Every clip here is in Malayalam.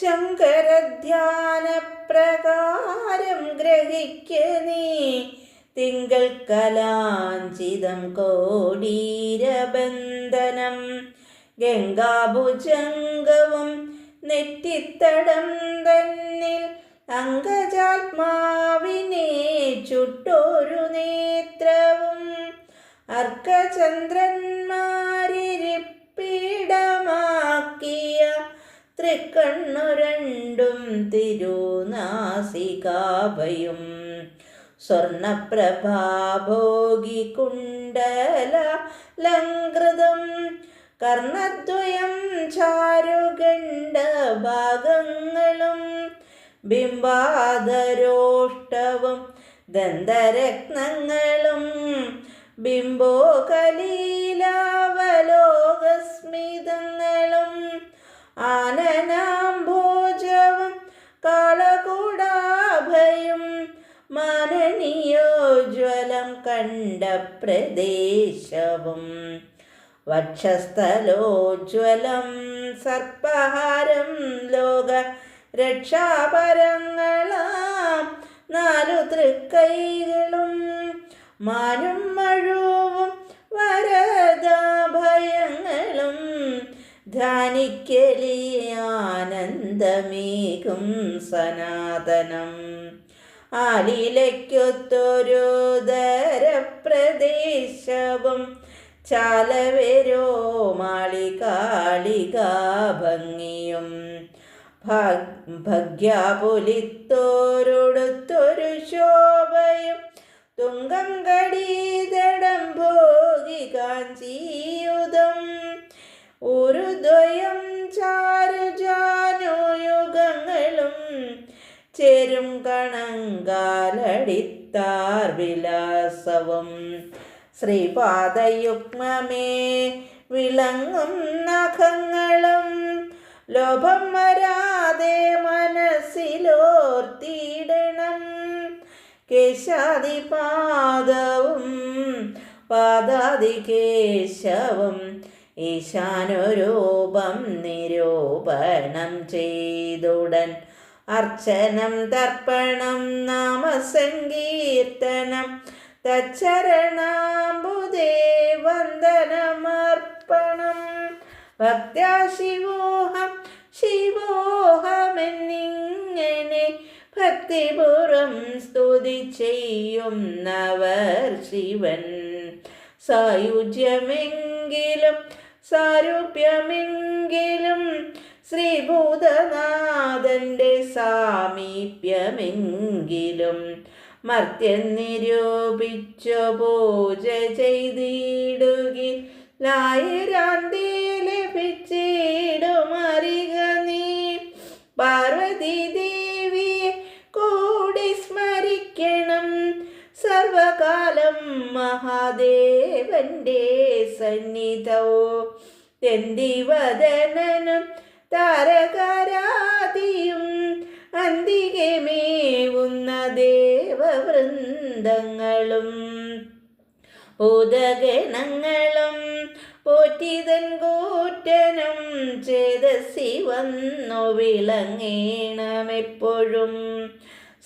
ശങ്കരധ്യാനപ്രകാരം ഗ്രഹിക്ക നീ. തിങ്കൾ കലാഞ്ചിതം കോടീരബന്ധനം. ഗംഗാഭുജംഗവും നെറ്റിത്തടം തന്നിൽ അങ്കജാത്മാവിനെ ചുട്ടൊരു നേത്രവും. അർക്കചന്ദ്രന്മാരിരിപ്പിടമാക്കിയ തൃക്കണ്ണു രണ്ടും തിരുനാസികാഭയും സ്വർണപ്രഭാഭോഗി കുണ്ടല ലംകൃതം. കർണദ്വയം ചാരുഗണ്ഡ ഭാഗങ്ങളും. ബിംബാധരോഷ്ടവും ദന്തരത്നങ്ങളും ബിംബോകലീലാവലോകസ്മിതങ്ങളും പ്രദേശവും വക്ഷസ്ഥലോജ്വലം സർപ്പഹാരം ലോക രക്ഷാപരങ്ങളാം നാലു തൃക്കൈകളും മാനും മഴവും വരദാഭയങ്ങളും ധ്യാനിക്കലി ആനന്ദമേകും സനാതനം. ആലിലയ്ക്കൊത്തൊരു ദരപ്രദേശവും ചാലവരോ മാളികാളികാ ഭംഗിയും. ഭഗ്യാപുലിത്തോരുടുത്തൊരു ശോഭയും തുങ്കം കടീതടം ഭോഗി കാഞ്ചിയുതം ഒരു ചേരും കണങ്കാലടിത്താർ വിലാസവും. ശ്രീപാദയുഗ്മമേ വിളങ്ങും നഖങ്ങളും ലോഭം വരാതെ മനസ്സിലോർത്തിയിടണം. കേശാദിപാദവും പാദാദികേശവും ഈശാനുരൂപം നിരൂപണം ചെയ്തുടൻ. അർച്ചനം തർപ്പണം നാമസങ്കീർത്തനം തച്ചരണാംബുദേ വന്ദനമർപ്പണം ഭക്ത്യാ ശിവോഹം ശിവോഹമെന്നിങ്ങനെ ഭക്തിപൂർവം സ്തുതി ചെയ്യുന്നവർ ശിവൻ. സായുജ്യമെങ്കിലും സാരൂപ്യമെങ്കിലും ശ്രീഭൂതനാഥന്റെ സാമീപ്യമെങ്കിലും മർത്യം നിരൂപിച്ചു പൂജ ചെയ്തിടുകി. ലായരാന്തി ലഭിച്ചിടുമറിക നീ. പാർവതി ദേവിയെ കൂടി സ്മരിക്കണം. സർവകാലം മഹാദേവന്റെ സന്നിധവും തെന്തിവദനനും താരകരാതിയും അന്തികമേവുന്ന ദേവവൃന്ദങ്ങളും ഉദഗണങ്ങളും പോറ്റിതൻ കൂറ്റനും ചേതസി വന്നു വിളങ്ങേണമെപ്പോഴും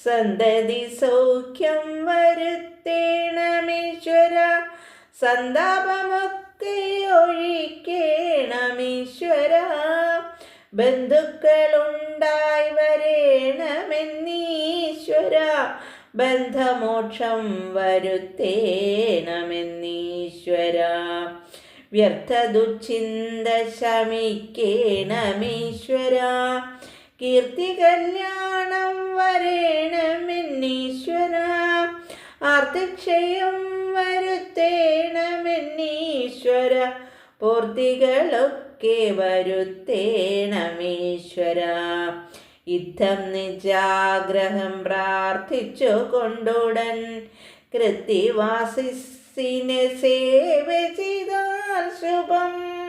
സന്തതി സൗഖ്യം വരുത്തേണമീശ്വര സന്താപമൊക്കെ ഒഴിക്കേണമീശ്വര. ബന്ധുക്കളുണ്ടായി വരേണമെന്നീശ്വര ബന്ധമോക്ഷം വരുത്തേണമെന്നീശ്വര. വ്യർത്ഥ ദുഃചിന്ത ശമിക്കേണമീശ്വര കീർത്തി കല്യാണം വരേണമെന്നീശ്വര. ആർത്തിക്ഷയം പൂർത്തികളൊക്കെ വരുത്തേണമീശ്വര. യുദ്ധം നിജാഗ്രഹം പ്രാർത്ഥിച്ചു കൊണ്ടുടൻ. കൃത്തിവാസിസിനെ സേവ ചെയ്താൽ ശുഭം.